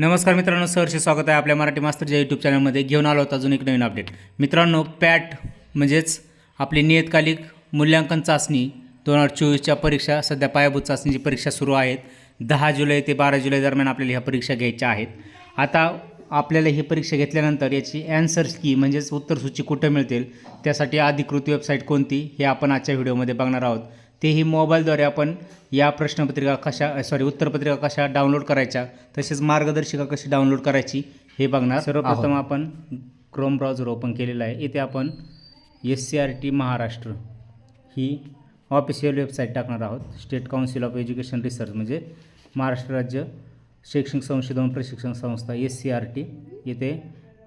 नमस्कार मित्रांनो सहर्ष स्वागत आहे आपल्या मराठी मास्तरच्या यूट्यूब चॅनलमध्ये घेऊन आलो होतो अजून एक नवीन अपडेट मित्रांनो पॅट म्हणजेच आपली नियतकालिक मूल्यांकन चाचणी दोन हजार चोवीसच्या परीक्षा सध्या पायाभूत चाचणीची परीक्षा सुरू आहेत. दहा जुलै ते बारा जुलै दरम्यान आपल्याला ह्या परीक्षा घ्यायच्या आहेत. आता आपल्याला ही परीक्षा घेतल्यानंतर याची ॲन्सर्स की म्हणजेच उत्तरसूची कुठं मिळतील त्यासाठी अधिकृत वेबसाईट कोणती हे आपण आजच्या व्हिडिओमध्ये बघणार आहोत. तेही मोबाईलद्वारे आपण या प्रश्नपत्रिका कशा सॉरी उत्तरपत्रिका कशा डाउनलोड करायच्या तसेच मार्गदर्शिका कशी डाउनलोड करायची हे बघणार सर्वप्रथम आपण क्रोम ब्राउझर ओपन केलेलं आहे. इथे आपण S C R T Maharashtra ही ऑफिशियल वेबसाईट टाकणार आहोत. State council of education research म्हणजे महाराष्ट्र राज्य शैक्षणिक संशोधन प्रशिक्षण संस्था एस सी आर टी येथे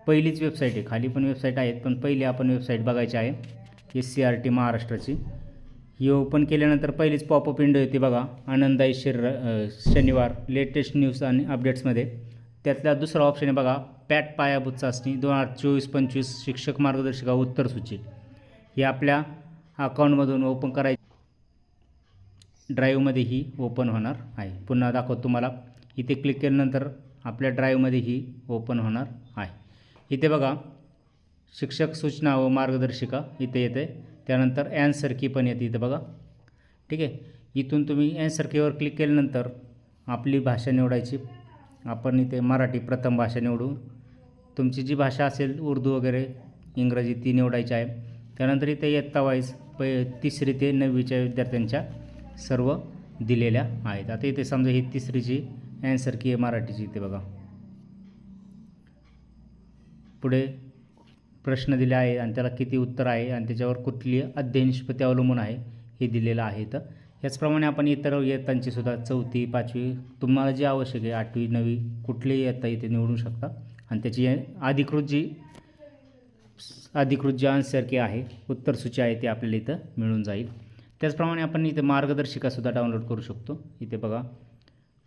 पहिलीच वेबसाईट आहे. खाली पण वेबसाईट आहेत पण पहिली आपण वेबसाईट बघायची आहे एस सी आर टी महाराष्ट्राची. ही ओपन केल्यानंतर पहिलीच पॉपअप विंडो येते बघा आनंदाई शिर शनिवार लेटेस्ट न्यूज आणि अपडेट्समध्ये त्यातला दुसरा ऑप्शन आहे बघा पॅट पायाभूत चाचणी दोन हजार चोवीस पंचवीस शिक्षक मार्गदर्शिका उत्तर सूची. ही आपल्या अकाउंटमधून ओपन करायची ड्राईव्हमध्ये ही ओपन होणार आहे. पुन्हा दाखवतो तुम्हाला. इथे क्लिक केल्यानंतर आपल्या ड्राईव्हमध्ये ही ओपन होणार आहे. इथे बघा शिक्षक सूचना व मार्गदर्शिका इथे येते. त्यानंतर ॲन्सर की पण येते इथे बघा. ठीक आहे? इथून तुम्ही ॲन्सर कीवर क्लिक केल्यानंतर आपली भाषा निवडायची. आपण इथे मराठी प्रथम भाषा निवडू. तुमची जी भाषा असेल उर्दू वगैरे इंग्रजी ती निवडायची आहे. त्यानंतर इथे इयत्ता वाईज प तिसरी ते नववीच्या विद्यार्थ्यांच्या सर्व दिलेल्या आहेत. आता इथे समजा ही तिसरीची ॲन्सर की आहे मराठीची इथे बघा. पुढे प्रश्न दिले आहे आणि त्याला किती उत्तर आहे आणि त्याच्यावर कुठली अध्ययन निष्पत्ती अवलंबून आहे हे दिलेलं आहे तर. याचप्रमाणे आपण इतर इयत्तांची सुद्धा चौथी पाचवी तुम्हाला जी आवश्यक आहे आठवी नववी कुठलीही इयत्ता इथे निवडू शकता. आणि त्याची अधिकृत जी अधिकृत जी आन्सर की आहे उत्तरसूची आहे ती आपल्याला इथं मिळून जाईल. त्याचप्रमाणे आपण इथे मार्गदर्शिकासुद्धा डाउनलोड करू शकतो. इथे बघा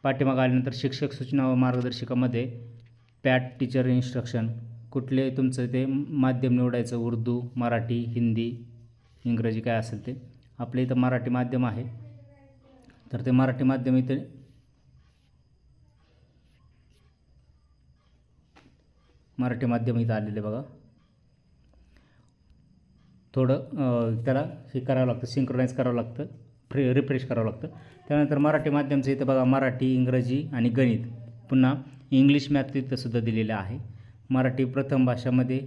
पाठीमागं आल्यानंतर शिक्षक सूचना व मार्गदर्शिकामध्ये पॅट टीचर इन्स्ट्रक्शन कुठले तुमचं ते माध्यम निवडायचं उर्दू मराठी हिंदी इंग्रजी काय असेल ते. आपल्या इथं मराठी माध्यम आहे. तर ते मराठी माध्यम इथे मराठी माध्यम इथं आलेले बघा. थोडं त्याला हे करावं लागतं सिंक्रोनाईज करावं लागतं फ्रे रिफ्रेश करावं लागतं. त्यानंतर मराठी माध्यमचं इथं बघा मराठी इंग्रजी आणि गणित. पुन्हा इंग्लिश मॅथ तिथं सुद्धा दिलेलं आहे. मराठी प्रथम भाषामध्ये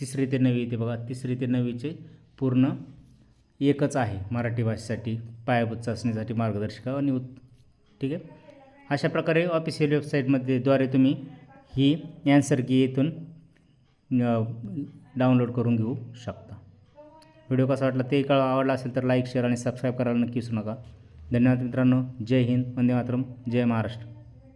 तिसरी ते नवी येते बघा. तिसरी ते नवीचे पूर्ण एकच आहे मराठी भाषेसाठी पायाभूत चाचणीसाठी मार्गदर्शिका आणि उत् ठीक आहे? अशा प्रकारे ऑफिशियल वेबसाईटमध्ये द्वारे तुम्ही ही ॲन्सर की येथून डाउनलोड करून घेऊ शकता. व्हिडिओ कसा वाटला ते कळ आवडला असेल तर लाईक शेअर आणि सबस्क्राईब करायला नक्की विसरू नका. धन्यवाद मित्रांनो. जय हिंद. वंदे मातरम. जय महाराष्ट्र.